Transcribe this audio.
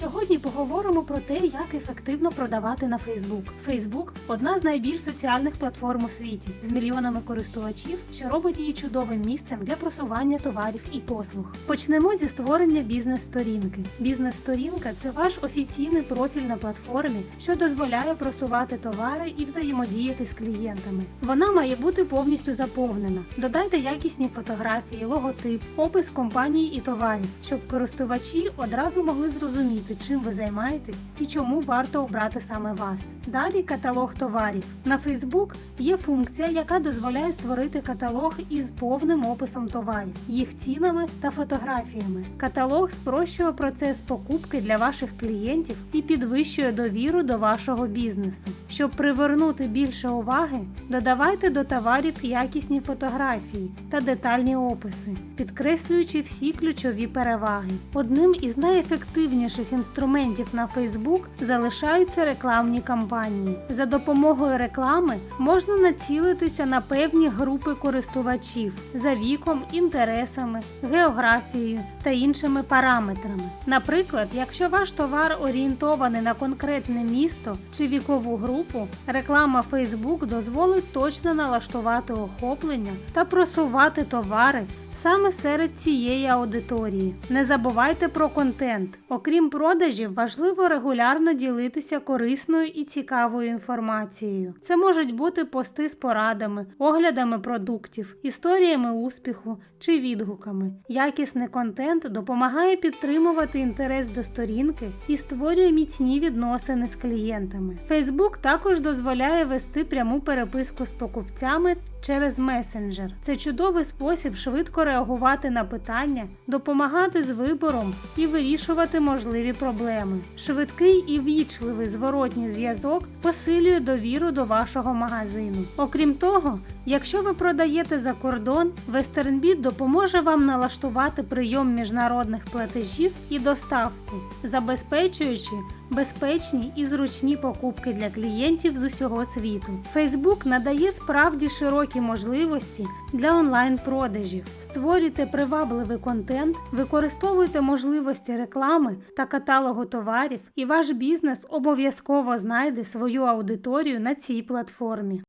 Сьогодні поговоримо про те, як ефективно продавати на Facebook. Facebook – одна з найбільш соціальних платформ у світі з мільйонами користувачів, що робить її чудовим місцем для просування товарів і послуг. Почнемо зі створення бізнес-сторінки. Бізнес-сторінка це ваш офіційний профіль на платформі, що дозволяє просувати товари і взаємодіяти з клієнтами. Вона має бути повністю заповнена. Додайте якісні фотографії, логотип, опис компанії і товарів, щоб користувачі одразу могли зрозуміти, чим ви займаєтесь і чому варто обрати саме вас. Далі каталог товарів. На Facebook є функція, яка дозволяє створити каталог із повним описом товарів, їх цінами та фотографіями. Каталог спрощує процес покупки для ваших клієнтів і підвищує довіру до вашого бізнесу. Щоб привернути більше уваги, додавайте до товарів якісні фотографії та детальні описи, підкреслюючи всі ключові переваги. Одним із найефективніших інструментів на Facebook залишаються рекламні кампанії. За допомогою реклами можна націлитися на певні групи користувачів за віком, інтересами, географією та іншими параметрами. Наприклад, якщо ваш товар орієнтований на конкретне місто чи вікову групу, реклама Facebook дозволить точно налаштувати охоплення та просувати товари саме серед цієї аудиторії. Не забувайте про контент. Окрім продажів, важливо регулярно ділитися корисною і цікавою інформацією. Це можуть бути пости з порадами, оглядами продуктів, історіями успіху чи відгуками. Якісний контент допомагає підтримувати інтерес до сторінки і створює міцні відносини з клієнтами. Facebook також дозволяє вести пряму переписку з покупцями через месенджер. Це чудовий спосіб швидко реагувати на питання, допомагати з вибором і вирішувати можливі проблеми. Швидкий і вічливий зворотній зв'язок посилює довіру до вашого магазину. Окрім того, якщо ви продаєте за кордон, WesternBit допоможе вам налаштувати прийом міжнародних платежів і доставку, забезпечуючи безпечні і зручні покупки для клієнтів з усього світу. Facebook надає справді широкі можливості для онлайн-продажів. Створюйте привабливий контент, використовуйте можливості реклами та каталогу товарів, і ваш бізнес обов'язково знайде свою аудиторію на цій платформі.